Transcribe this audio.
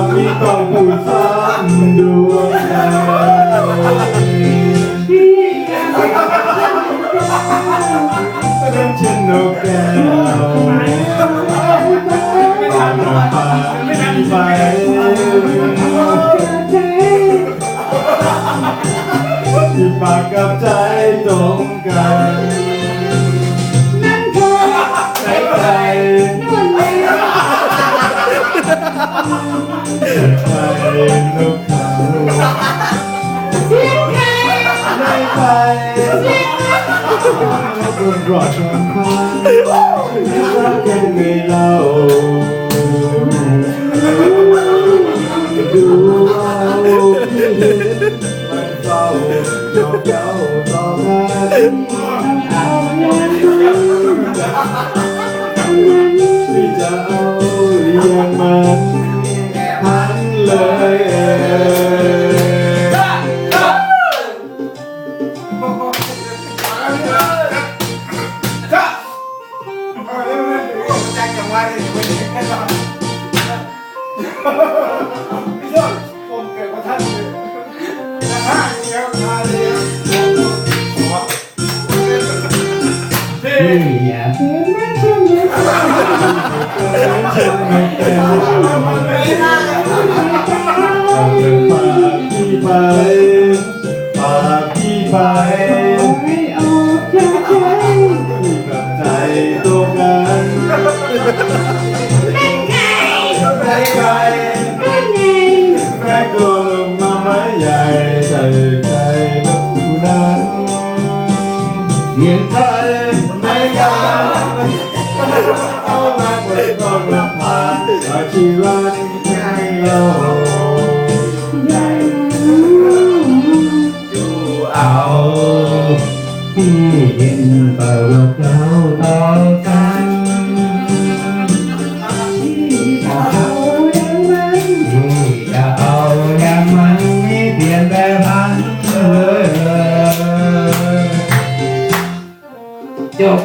จะมีต้องผู้ซ้ำดวงใจเป็นเช่นนกแก้วตามลมพัดไปที่ปากกับใจตรงกันใจใจใจนกเขาในใจบน ดความพันรักกันไม่เล่าดูเอาที่ พี่โชคผมเกิดมาท่านเลยนะฮะเดียวทาเดียวพี่อยากเป็นฉันไม่เป็นเอาเงินพาพี่ไปพาพี่ไปให้ออากใจพี่กับใจตรงกัน ใจใครแม่กลมมาไม้ใหญ่ใส่ใจนักผู้นั้น Yo.